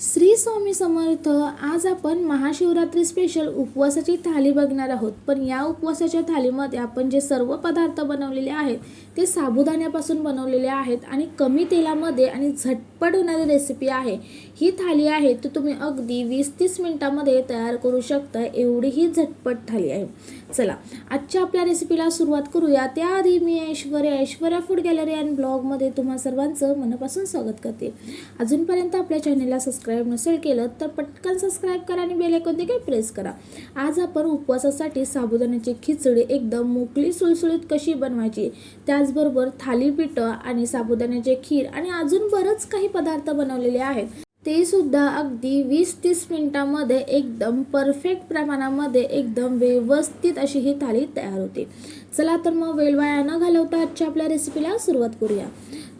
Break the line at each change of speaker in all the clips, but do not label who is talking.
श्री स्वामी समर्थ आज आपण महाशिवरात्री स्पेशल उपवासाची थाली बघणार आहोत. पण या उपवासाच्या थालीमध्ये आपण जे सर्व पदार्थ बनवलेले आहेत ते साबुदाण्यापासून बनवलेले आहेत आणि कमी तेलामध्ये आणि झटपट होणारी रेसिपी आहे. ही थाली आहे ती तुम्ही अगदी वीस तीस मिनटामध्ये तयार करू शकता. एवढी ही झटपट थाली आहे. चला आजच्या आपल्या रेसिपीला सुरुवात करूया. त्याआधी मी Aishwarya Aishwarya food gallery and ब्लॉगमध्ये तुम्हा सर्वांचं मनापासून स्वागत करते. अजूनपर्यंत आपल्या चॅनलला सबस्क्राईब नसेल केलं तर पटकन सबस्क्राईब करा आणि बेल आयकॉन देखील प्रेस करा. आज आपण उपवासासाठी साबुदाण्याची खिचडी एकदम मोकळी सुळसुळीत कशी बनवायची? त्याचबरोबर थालीपीठं आणि साबुदाण्याचे खीर आणि अजून बरंच काही पदार्थ बनवलेले आहेत. ते सुद्धा अगदी वीस तीस मिनटामध्ये एकदम परफेक्ट प्रमाणामध्ये एकदम व्यवस्थित अशी ही थाळी तयार होते. चला तर मग वेलवाया न घालवता आजच्या आपल्या रेसिपीला सुरुवात करूया.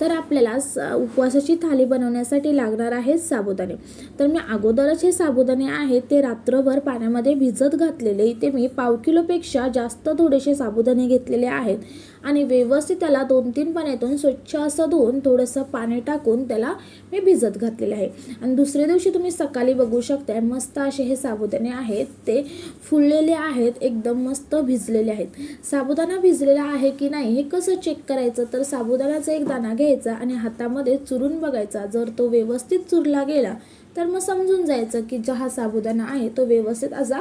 तर आपल्याला स उपवासाची थाली बनवण्यासाठी लागणार आहे साबुदाणे. तर मी अगोदरच हे साबुदाणे आहेत ते रात्रभर पाण्यामध्ये भिजत घातलेले. इथे मी पाव किलोपेक्षा जास्त थोडेसे साबुदाणे घेतलेले आहेत. आणि व्यवस्थित त्याला दोन तीन पाण्यातून स्वच्छ असं धुवून थोडंसं पाणी टाकून त्याला मी भिजत घातलेले आहे. आणि दुसऱ्या दिवशी तुम्ही सकाळी बघू शकताय मस्त असे हे साबुदाणे आहेत ते फुललेले आहेत एकदम मस्त भिजलेले आहेत. साबुदाणा भिजलेला आहे की नाही हे कसं चेक करायचं? तर साबुदाण्याचा एक दाणा घ्यायचा आणि हातामध्ये चुरून बघायचा. जर तो व्यवस्थित चुरला गेला तर मग समजून जायचं की जो हा साबुदाणा आहे तो व्यवस्थित असा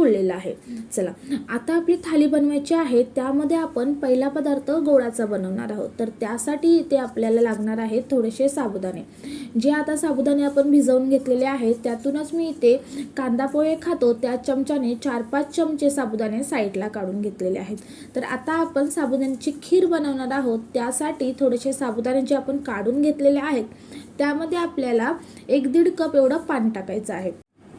फुललेला आहे. चला आता आपली थाली बनवायची आहे त्यामध्ये आपण पहिला पदार्थ गोडाचा बनवणार आहोत. तर त्यासाठी इथे आपल्याला लागणार आहेत थोडेसे साबुदाणे. जे आता साबुदाणे आपण भिजवून घेतलेले आहेत त्यातूनच मी इथे कांदा पोहे खातो. त्या चमच्याने चार पाच चमचे साबुदाणे साईडला काढून घेतलेले आहेत. तर आता आपण साबुदाण्याची खीर बनवणार आहोत. त्यासाठी थोडेसे साबुदाणे जे आपण काढून घेतलेले आहेत त्यामध्ये आपल्याला एक दीड कप एवढं पाणी टाकायचं आहे.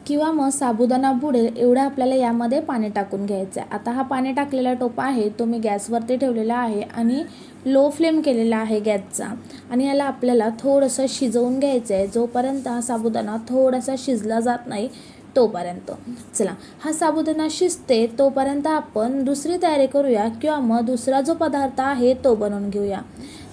किंवा मग साबुदाणा बुडेल एवढं आपल्याला यामध्ये पाणी टाकून घ्यायचं आहे. आता हा पाणी टाकलेला टोपा आहे तो मी गॅसवरती ठेवलेला आहे आणि लो फ्लेम केलेला आहे गॅसचा. आणि याला आपल्याला थोडंसं शिजवून घ्यायचं आहे. जोपर्यंत हा साबुदाणा थोडासा शिजला जात नाही तोपर्यंत. चला हा साबुदाणा शिजते तोपर्यंत आपण दुसरी तयारी करूया किंवा मग दुसरा जो पदार्थ आहे तो बनवून घेऊया.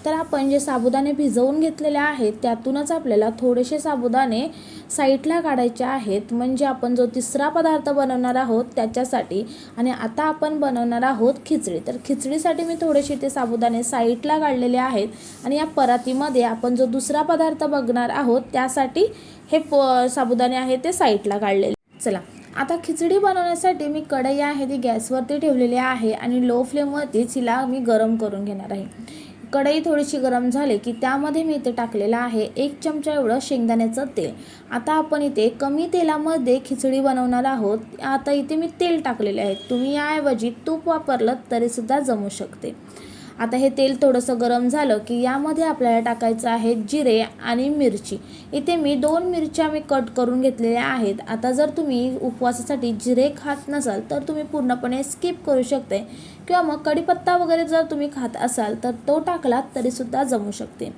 तर आपण जे साबुदाणे भिजवून घेतलेले आहेत त्यातूनच आपल्याला थोडेसे साबुदाणे साईडला काढायचे आहेत. म्हणजे आपण जो तिसरा पदार्थ बनवणार आहोत त्याच्यासाठी. आणि आता आपण बनवणार आहोत खिचडी. तर खिचडीसाठी मी थोडेसे ते साबुदाणे साईडला काढलेले आहेत. आणि या परातीमध्ये आपण जो दुसरा पदार्थ बघणार आहोत त्यासाठी हे प साबुदाणे आहे ते साईडला काढलेले. चला. आता खिचडी बनवण्यासाठी मी कढई आहे ती गॅसवरती ठेवलेली आहे. आणि लो फ्लेमवरतीच हिला मी गरम करून घेणार आहे. कढई थोडीशी गरम झाली की त्यामध्ये मी इथे टाकलेलं आहे एक चमचा एवढं शेंगदाण्याचं तेल. आता आपण इथे कमी तेलामध्ये खिचडी बनवणार आहोत. आता इथे मी तेल टाकलेले आहे तुम्ही याऐवजी तूप वापरलं तरीसुद्धा जमू शकते. आता हे तेल थोडंसं गरम झालं की यामध्ये आपल्याला टाकायचं आहे जिरे आणि मिरची. इथे मी दोन मिरच्या मी कट करून घेतलेल्या आहेत. आता जर तुम्ही उपवासासाठी जिरे खात नसाल तर तुम्ही पूर्णपणे स्किप करू शकते. किंवा मग कढीपत्ता वगैरे जर तुम्ही खात असाल तर तो टाकलात तरीसुद्धा जमू शकते.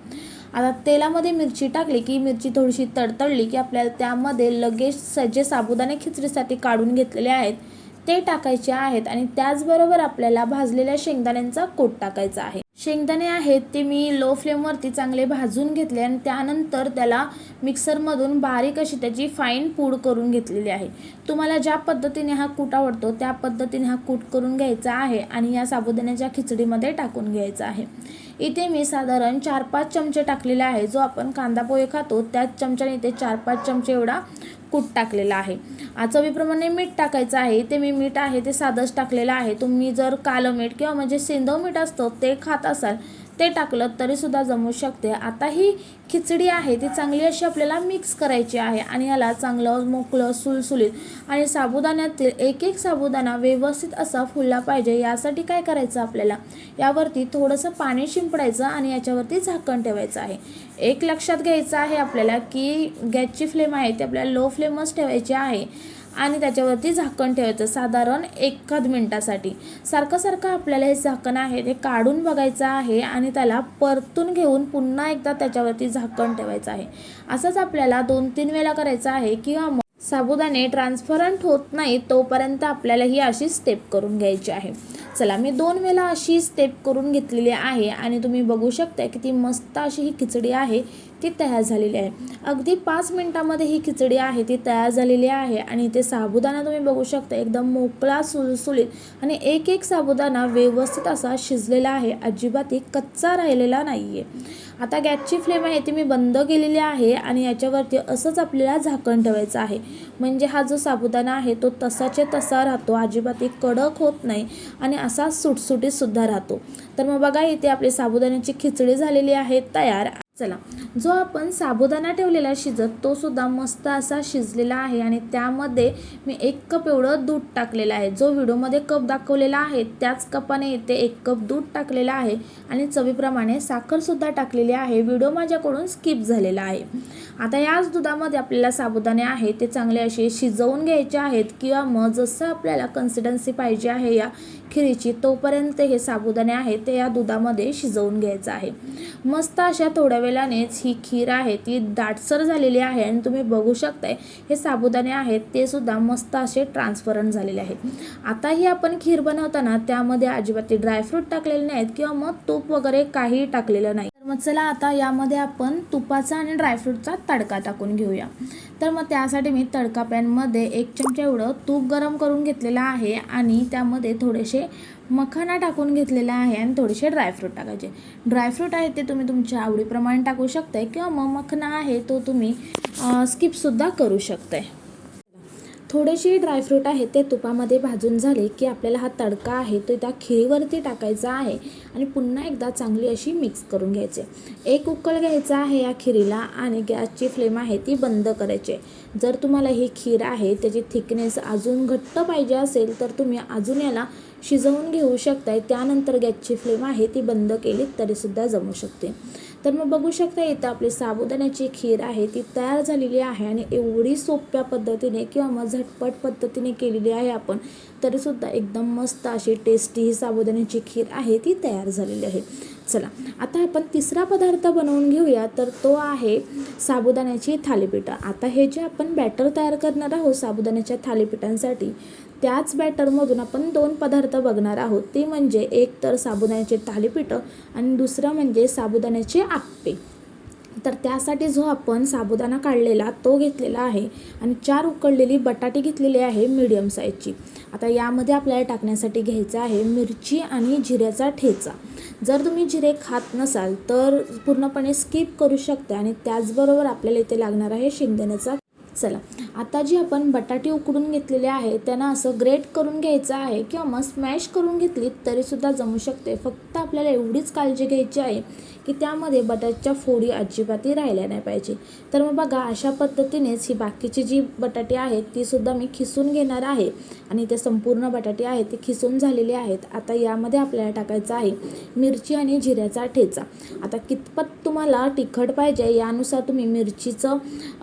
आता तेलामध्ये मिरची टाकली की मिरची थोडीशी तडतडली की आपल्याला त्यामध्ये लगेच जे साबुदाणे खिचडीसाठी काढून घेतलेले आहेत. ते टाकायचे आहेत आणि त्याचबरोबर आपल्याला भाजलेल्या शेंगदाण्यांचा कोट टाकायचा आहे. शेंगदाणे आहेत ते मी लो फ्लेमवरती चांगले भाजून घेतले आणि त्यानंतर त्याला मिक्सरमधून बारीक अशी त्याची फाईन पूड करून घेतलेली आहे. तुम्हाला ज्या पद्धतीने हा कूट आवडतो त्या पद्धतीने हा कूट करून घ्यायचा आहे आणि या साबुदाण्याच्या खिचडीमध्ये टाकून घ्यायचा आहे. इथे मी साधारण चार पाच चमचे टाकलेले आहे. जो आपण कांदा पोहे खातो त्याच चमच्याने इथे चार पाच चमचे एवढा कूट टाकलेला आहे. चवीप्रमाणे मीठ टाकायचं आहे. ते मी मीठ आहे ते साधंच टाकलेलं आहे. तुम्ही जर कालं मीठ किंवा म्हणजे सेंधव मीठ असतं ते खात असाल ते टाकलं तरीसुद्धा जमू शकते. आता ही खिचडी आहे ती चांगली अशी आपल्याला मिक्स करायची आहे आणि याला चांगलं मोकळं सुलसुलीत आणि साबुदाण्यातील एक एक साबुदाणा व्यवस्थित असा फुलला पाहिजे. यासाठी काय करायचं आपल्याला? यावरती थोडंसं पाणी शिंपडायचं आणि याच्यावरती झाकण ठेवायचं आहे. एक लक्षात घ्यायचं आहे आपल्याला की गॅसची फ्लेम आहे ती आपल्याला लो फ्लेमच ठेवायची आहे. आणि त्याच्यावरती झाकण ठेवायचं साधारण एखाद मिनटासाठी. सारखं सारखं आपल्याला हे झाकण आहे ते काढून बघायचं आहे आणि त्याला परतून घेऊन पुन्हा एकदा त्याच्यावरती झाकण ठेवायचं आहे. असंच आपल्याला दोन तीन वेळा करायचं आहे किंवा मग साबुदाणे ट्रान्सफरंट होत नाही तोपर्यंत आपल्याला ही अशी स्टेप करून घ्यायची आहे. चला मी दोन वेळा अशी स्टेप करून घेतलेली आहे आणि तुम्ही बघू शकता की ती मस्त अशी ही खिचडी आहे ती तयार झालेली आहे. अगदी पाच मिनटामध्ये ही खिचडी आहे ती तयार झालेली आहे आणि ते साबुदाणा तुम्ही बघू शकता एकदम मोकळा सुलसुलीत आणि एक एक साबुदाणा व्यवस्थित असा शिजलेला आहे अजिबातही कच्चा राहिलेला नाही आहे आता गॅसची फ्लेम आहे ती मी बंद केलेली आहे आणि याच्यावरती असंच आपल्याला झाकण ठेवायचं आहे. म्हणजे हा जो साबुदाणा आहे तो तसाचे तसा राहतो अजिबातही कडक होत नाही आणि असा सुटसुटीतसुद्धा राहतो. तर मग बघा इथे आपली साबुदाण्याची खिचडी झालेली आहे तयार. चला. जो आपण साबुदाणा ठेवलेला शिजत तो सुद्धा मस्त असा शिजलेला आहे आणि त्यामध्ये मी एक कप एवढं दूध टाकलेलं आहे. जो व्हिडिओमध्ये कप दाखवलेला आहे त्याच कपाने इथे एक कप दूध टाकलेलं आहे आणि चवीप्रमाणे साखरसुद्धा टाकलेली आहे. व्हिडिओ माझ्याकडून स्किप झालेला आहे. आता याच दुधामध्ये आपल्याला साबुदाणे आहे ते चांगले असे शिजवून घ्यायचे आहेत किंवा मग जसं आपल्याला कन्सिस्टन्सी पाहिजे आहे या खिरीची तोपर्यंत हे साबुदाणे आहे ते या दुधामध्ये शिजवून घ्यायचं आहे. मस्त अशा थोड्या वेळानेच ही खीर आहे ती दाटसर झालेली आहे आणि तुम्ही बघू शकताय हे साबुदाणे आहेत ते सुद्धा मस्त असे ट्रान्सपरंट झालेले आहेत. आता ही आपण खीर बनवताना त्यामध्ये अजिबात ते ड्रायफ्रूट टाकलेले नाहीत किंवा मग तूप वगैरे काहीही टाकलेलं नाही. तर मग चला आता यामध्ये आपण तुपाचा आणि ड्रायफ्रूटचा तडका टाकून घेऊया. तर मग त्यासाठी मी तडका पॅनमध्ये एक चमचा एवढं तूप गरम करून घेतलेलं आहे आणि त्यामध्ये थोडेसे मखाना टाकून घेतलेला आहे आणि थोडेसे ड्रायफ्रूट टाकायचे. ड्रायफ्रूट आहे ते तुम्ही तुमच्या आवडीप्रमाणे टाकू शकताय किंवा मग मखना आहे तो तुम्ही स्किपसुद्धा करू शकताय. थोडेसे ड्रायफ्रूट आहे ते तुपामध्ये भाजून झाले की आपल्याला हा तडका आहे तो त्या खिरीवरती टाकायचा आहे आणि पुन्हा एकदा चांगली अशी मिक्स करून घ्यायचे. एक उकळ घ्यायचा आहे या खिरीला आणि गॅसची फ्लेम आहे ती बंद करायची. जर तुम्हाला ही खीर आहे त्याची थिकनेस अजून घट्ट पाहिजे असेल तर तुम्ही अजून याला शिजवून घेऊ शकताय. त्यानंतर गॅसची फ्लेम आहे ती बंद केली तरीसुद्धा जमू शकते. तर मग बघू शकता इथं आपली साबुदाण्याची खीर आहे ती तयार झालेली आहे आणि एवढी सोप्या पद्धतीने किंवा मग झटपट पद्धतीने केलेली आहे आपण तरीसुद्धा एकदम मस्त अशी टेस्टी ही साबुदाण्याची खीर आहे ती तयार झालेली आहे. चला आता आपण तिसरा पदार्थ बनवून घेऊया तर तो आहे साबुदाण्याची थालीपीठं. आता हे जे आपण बॅटर तयार करणार आहोत साबुदाण्याच्या थालीपीठांसाठी त्याच बॅटरमधून आपण दोन पदार्थ बघणार आहोत. ते म्हणजे एक तर साबुदाण्याचे थालीपीठं आणि दुसरं म्हणजे साबुदाण्याचे आप्पे. तर त्यासाठी जो आपण साबुदाणा काढलेला तो घेतलेला आहे आणि चार उकळलेली बटाटी घेतलेली आहे मीडियम साईजची आता यामध्ये आपल्याला टाकण्यासाठी घ्यायचं आहे मिरची आणि जिऱ्याचा ठेचा. जर तुम्ही जिरे खात नसाल तर पूर्णपणे स्किप करू शकता आणि त्याचबरोबर आपल्याला इथे लागणार आहे शेंगदाण्याचा चला. आता जी आपण बटाटे उकडून घेतलेले आहे त्यांना असं ग्रेट करून घ्यायचं आहे किंवा मग स्मॅश करून घेतली तरीसुद्धा जमू शकते. फक्त आपल्याला एवढीच काळजी घ्यायची आहे की त्यामध्ये बटाट्याच्या फोडी अजिबातही राहिल्या नाही पाहिजे. तर मग बघा अशा पद्धतीनेच ही बाकीची जी बटाटे आहेत तीसुद्धा मी खिसून घेणार आहे आणि ते संपूर्ण बटाटे आहेत ते खिसून झालेले आहेत. आता यामध्ये आपल्याला टाकायचं आहे मिरची आणि जिऱ्याचा ठेचा. आता कितपत तुम्हाला तिखट पाहिजे यानुसार तुम्ही मिरचीचं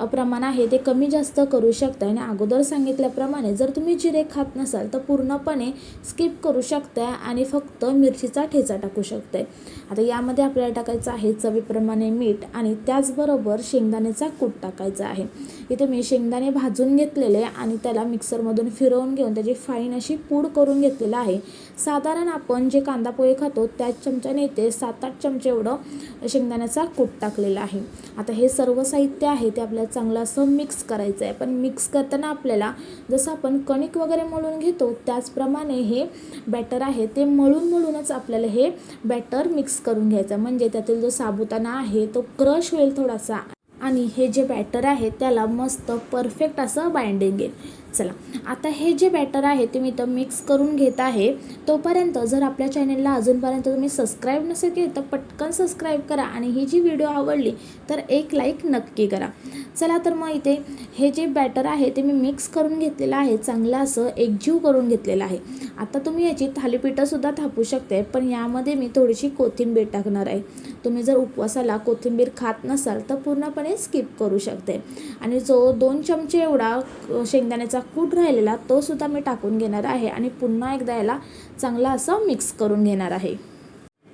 प्रमाण आहे ते कमी जास्त करू शकता आणि अगोदर सांगितल्याप्रमाणे जर तुम्ही जिरे खात नसाल तर पूर्णपणे स्किप करू शकता आणि फक्त मिरचीचा ठेचा टाकू शकताय. आता यामध्ये आपल्याला टाकायचं आहे चवीप्रमाणे मीठ आणि त्याचबरोबर शेंगदाण्याचा कूट टाकायचा आहे. इथे मी शेंगदाणे भाजून घेतलेले आणि त्याला मिक्सरमधून फिरवून घेऊन त्याची फाईन अशी पूड करून घेतलेलं आहे. साधारण आपण जे कांदा पोहे खातो त्याच चमच्याने इथे सात आठ चमचे एवढं शेंगदाण्याचा कूट टाकलेला आहे. आता हे सर्व साहित्य आहे ते आपल्याला चांगलं असं मिक्स करायचं आहे. पण मिक्स करताना आपल्याला जसं आपण कणिक वगैरे मळून घेतो त्याचप्रमाणे हे बॅटर आहे ते मळून मळूनच आपल्याला हे बॅटर मिक्स करून घ्यायचं म्हणजे त्यातील जो साबुदाणा आहे तो क्रश होईल थोडासा. आणि हे जे बॅटर आहे त्याला मस्त परफेक्ट असं बाइंडिंग येईल. चला आता हे जे बॅटर आहे ते मी इथं मिक्स करून घेत आहे. तोपर्यंत जर आपल्या चॅनलला अजूनपर्यंत तुम्ही सबस्क्राईब नसेल केलं तर पटकन सबस्क्राईब करा आणि ही जी व्हिडिओ आवडली तर एक लाईक नक्की करा. चला तर मग इथे हे जे बॅटर आहे ते मी मिक्स करून घेतलेलं आहे. चांगलं असं एकजीव करून घेतलेलं आहे. आता तुम्ही याची थालीपीठंसुद्धा थापू शकते पण यामध्ये मी थोडीशी कोथिंबीर टाकणार आहे. तुम्ही जर उपवासाला कोथिंबीर खात नसाल तर पूर्णपणे स्किप करू शकते. आणि जो दोन चमचे एवढा शेंगदाण्याचा कूट राहिलेला तो सुद्धा मी टाकून घेणार आहे. आणि पुन्हा एकदा याला चांगला असं मिक्स करून घेणार आहे.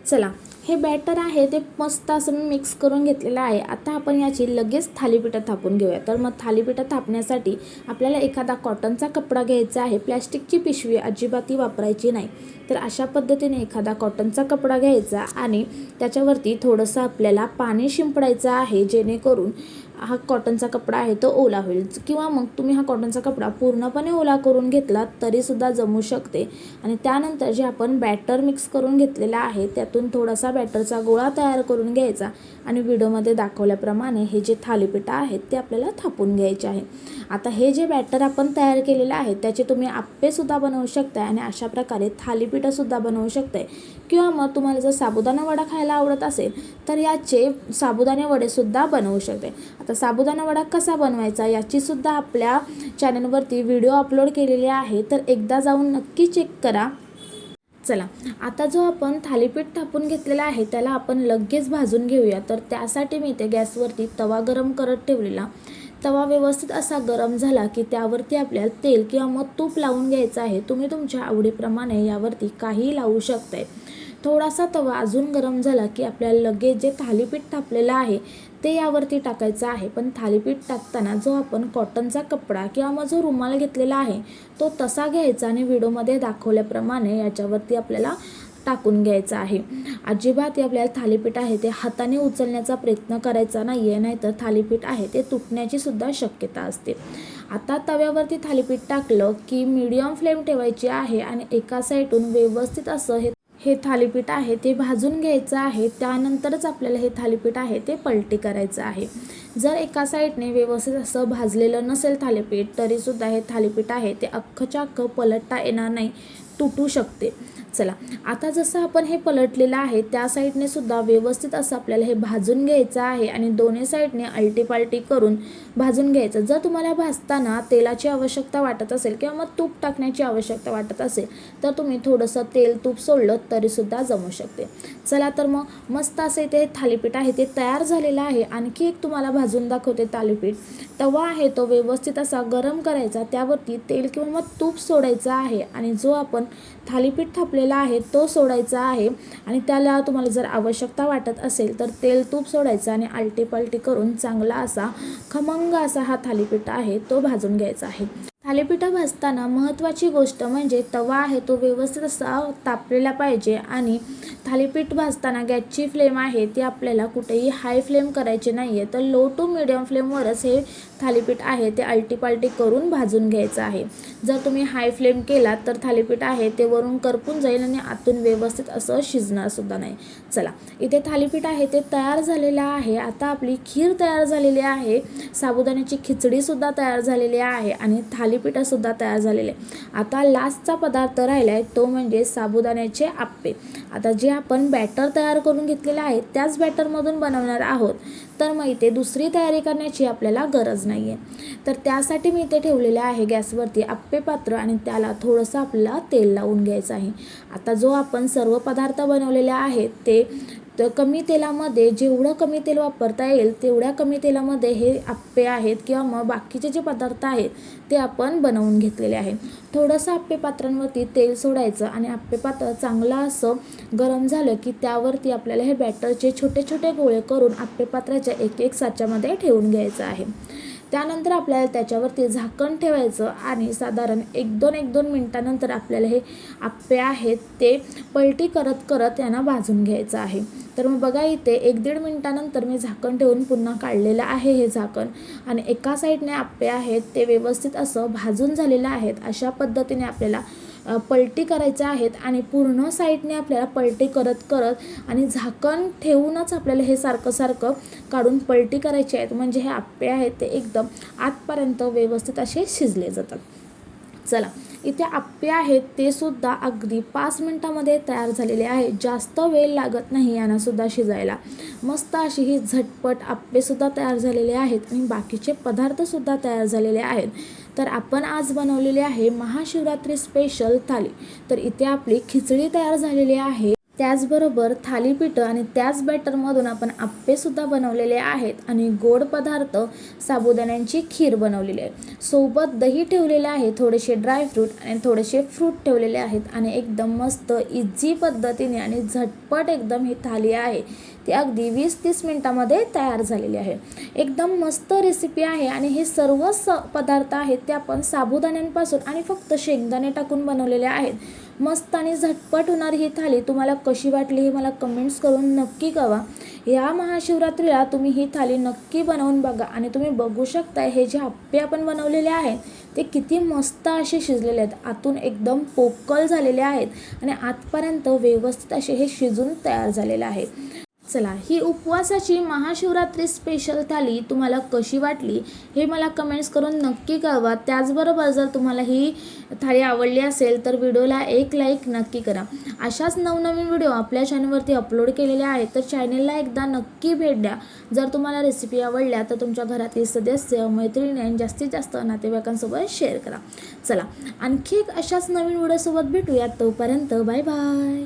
चला हे बॅटर आहे ते मस्त असं मी मिक्स करून घेतलेलं आहे. आता आपण याची लगेच थालीपीठं थापून घेऊया. तर मग थालीपीठं थापण्यासाठी आपल्याला एखादा कॉटनचा कपडा घ्यायचा आहे. प्लॅस्टिकची पिशवी अजिबातही वापरायची नाही. तर अशा पद्धतीने एखादा कॉटनचा कपडा घ्यायचा आणि त्याच्यावरती थोडंसं आपल्याला पाणी शिंपडायचं आहे जेणेकरून हा कॉटनचा कपडा आहे तो ओला होईल. किंवा मग तुम्ही हा कॉटनचा कपडा पूर्णपणे ओला करून घेतला तरीसुद्धा जमू शकते. आणि त्यानंतर जे आपण बॅटर मिक्स करून घेतलेला आहे त्यातून थोडासा बॅटरचा गोळा तयार करून घ्यायचा. आणि व्हिडिओमध्ये दाखवल्याप्रमाणे हे जे थालीपीठं आहेत ते आपल्याला थापून घ्यायचे आहे. आता हे जे बॅटर आपण तयार केलेलं आहे त्याचे तुम्ही आप्पेसुद्धा बनवू शकताय आणि अशा प्रकारे थालीपीठंसुद्धा बनवू शकताय. किंवा मग तुम्हाला जर साबुदाणा वडा खायला आवडत असेल तर याचे साबुदाणे वडेसुद्धा बनवू शकते आता साबुदाणा वडा कसा बनवायचा याचीसुद्धा आपल्या चॅनलवरती व्हिडिओ अपलोड केलेली आहे तर एकदा जाऊन नक्की चेक करा. चला आता जो आपण थालीपीठ थापून घेतलेला आहे त्याला आपण लगेच भाजून घेऊया. तर त्यासाठी मी ते गॅसवरती तवा गरम करत ठेवलेला. तवा व्यवस्थित असा गरम झाला की त्यावरती आपल्याला तेल किंवा मग तूप लावून घ्यायचं आहे. तुम्ही तुमच्या आवडीप्रमाणे यावरती काहीही लावू शकताय. थोडासा तवा अजून गरम झाला की आपल्याला लगेच जे थालीपीठ थापलेलं आहे ते यावरती टाकायचं आहे. पण थालीपीठ टाकताना जो आपण कॉटनचा कपडा किंवा मग जो रुमाल घेतलेला आहे तो तसा घ्यायचा आणि व्हिडिओमध्ये दाखवल्याप्रमाणे याच्यावरती आपल्याला टाकून घ्यायचं आहे. अजिबात आपल्याला थालीपीठ आहे ते हाताने उचलण्याचा प्रयत्न करायचा नाही आहे नाहीतर थालीपीठ आहे ते तुटण्याची सुद्धा शक्यता असते. आता तव्यावरती थालीपीठ टाकलं की मीडियम फ्लेम ठेवायची आहे आणि एका साईडून व्यवस्थित असं हे हे थालीपीठ आहे ते भाजून घ्यायचं आहे त्यानंतरच आपल्याला हे थालीपीठ आहे ते पलटी करायचं आहे. जर एका साईडने व्यवस्थित असं भाजलेलं नसेल थालीपीठ तरीसुद्धा हे थालीपीठ आहे ते अख्खच्या अख्खं पलटता येणार नाही तुटू शकते. चला. आता जसं आपण हे पलटलेलं आहे त्या साईडने सुद्धा व्यवस्थित असं आपल्याला हे भाजून घ्यायचं आहे आणि दोन्ही साईडने अल्टीपाल्टी करून भाजून घ्यायचं. जर तुम्हाला भाजताना तेलाची आवश्यकता वाटत असेल किंवा मग तूप टाकण्याची आवश्यकता वाटत असेल तर तुम्ही थोडंसं तेल तूप सोडलं तरीसुद्धा जमू शकते. चला तर मग मस्त असे ते थालीपीठ आहे ते तयार झालेलं आहे. आणखी एक तुम्हाला भाजून दाखवते थालीपीठ. तवा आहे तो व्यवस्थित असा गरम करायचा त्यावरती तेल किंवा मग तूप सोडायचं आहे आणि जो आपण थालीपीठ ठेवलेला आहे तो सोडायचा आहे आणि त्याला तुम्हाला जर आवश्यकता वाटत असेल तर तेल तूप सोडायचं आणि आलटी पालटी करून चांगला असा खमंग असा हा थालीपीठ आहे तो भाजून घ्यायचा आहे. थालीपीठं भाजताना महत्त्वाची गोष्ट म्हणजे तवा आहे तो व्यवस्थित असा तापलेला पाहिजे आणि थालीपीठ भाजताना गॅसची फ्लेम आहे ती आपल्याला कुठेही हाय फ्लेम करायची नाही आहे तर लो टू मिडियम फ्लेमवरच हे थालीपीठ आहे ते आलटीपालटी करून भाजून घ्यायचं आहे. जर तुम्ही हाय फ्लेम केलात तर थालीपीठ आहे ते वरून करपून जाईल आणि आतून व्यवस्थित असं शिजणारसुद्धा नाही. चला इथे थालीपीठ आहे ते तयार झालेलं आहे. आता आपली खीर तयार झालेली आहे साबुदाण्याची खिचडीसुद्धा तयार झालेली आहे आणि थाली थालीपीठंसुद्धा तयार झालेले आहे. आता लास्टचा पदार्थ राहिला आहे तो म्हणजे साबुदाण्याचे आप्पे. आता जे आपण बॅटर तयार करून घेतलेलं आहे त्याच बॅटरमधून बनवणार आहोत. तर मग इथे दुसरी तयारी करण्याची आपल्याला गरज नाही आहे तर त्यासाठी मी इथे ठेवलेले आहे गॅसवरती आप्पे पात्र आणि त्याला थोडंसं आपल्याला तेल लावून घ्यायचं आहे. आता जो आपण सर्व पदार्थ बनवलेले आहेत ते तर कमी तेलामध्ये जेवढं कमी तेल वापरता येईल तेवढ्या कमी तेलामध्ये हे आप्पे आहेत किंवा मग बाकीचे जे पदार्थ आहेत ते आपण बनवून घेतलेले आहे. थोडंसं आप्पे पात्रांवरती तेल सोडायचं आणि आप्पे पात्र चांगलं असं गरम झालं की त्यावरती आपल्याला हे बॅटरचे छोटे छोटे गोळे करून आप्पे पात्राच्या एक एक साच्यामध्ये ठेवून घ्यायचं आहे. त्यानंतर आपल्याला त्याच्यावरती झाकण ठेवायचं आणि साधारण एक दोन एक दोन मिनटानंतर आपल्याला हे आप्पे आहेत ते पलटी करत करत यांना भाजून घ्यायचं आहे. तर मग बघा इथे एक दीड मिनटानंतर मी झाकण ठेवून पुन्हा काढलेलं आहे हे झाकण. आणि एका साईडने आप्पे आहेत ते व्यवस्थित असं भाजून झालेलं आहेत. अशा पद्धतीने आपल्याला पलटी करायच्या आहेत आणि पूर्ण साईडने आपल्याला पलटी करत करत आणि झाकण ठेवूनच आपल्याला हे सारखं सारखं काढून पलटी करायची आहेत. म्हणजे हे आप्पे आहेत ते एकदम आतपर्यंत व्यवस्थित असे शिजले जातात. चला इथे आप्पे आहेत ते सुद्धा अगदी पाच मिनटामध्ये तयार झालेले आहे. जास्त वेळ लागत नाही यांना सुद्धा शिजायला. मस्त अशी ही झटपट आप्पेसुद्धा तयार झालेले आहेत आणि बाकीचे पदार्थसुद्धा तयार झालेले आहेत. तर आपण आज बनवलेली आहे महाशिवरात्री स्पेशल थाली. तर इथे आपली खिचडी तयार झालेली आहे. त्याचबरोबर थालीपीठं आणि त्याच बॅटरमधून आपण आप्पेसुद्धा बनवलेले आहेत आणि गोड पदार्थ साबुदाण्यांची खीर बनवलेली आहे. सोबत दही ठेवलेले आहे थोडेसे ड्रायफ्रूट आणि थोडेसे फ्रूट ठेवलेले आहेत आणि एकदम मस्त इझी पद्धतीने आणि झटपट एकदम ही थाली आहे. ती अगदी वीस तीस मिनटामध्ये तयार झालेली आहे. एकदम मस्त रेसिपी आहे आणि हे सर्व स पदार्थ आहेत ते आपण साबुदाण्यांपासून आणि फक्त शेंगदाणे टाकून बनवलेले आहेत. मस्त आणि झटपट होणारी ही थाली तुम्हाला कशी वाटली हे मला कमेंट्स करून नक्की कळवा. या महाशिवरात्रीला तुम्ही ही थाली नक्की बनवून बघा आणि तुम्ही बघू शकता हे जे आप्पे आपण बनवलेले आहेत ते किती मस्त असे शिजलेले आहेत. आतून एकदम पोकल झालेले आहेत आणि आतपर्यंत व्यवस्थित असे हे शिजून तयार झालेले आहे. चला ही उपवासाची महाशिवरात्री स्पेशल थाली तुम्हाला कशी वाटली हे मला कमेंट्स करून नक्की कळवा. त्याचबरोबर जर तुम्हाला ही थाळी आवडली असेल तर व्हिडिओला एक लाईक नक्की करा. अशाच नवनवीन व्हिडिओ आपल्या चॅनलवरती अपलोड केलेले आहेत तर चॅनलला एकदा नक्की भेट द्या. जर तुम्हाला रेसिपी आवडल्या तर तुमच्या घरातील सदस्य मैत्रिणी आणि जास्तीत जास्त नातेवाईकांसोबत शेअर करा. चला आणखी एक अशाच नवीन व्हिडिओसोबत भेटूया तोपर्यंत बाय बाय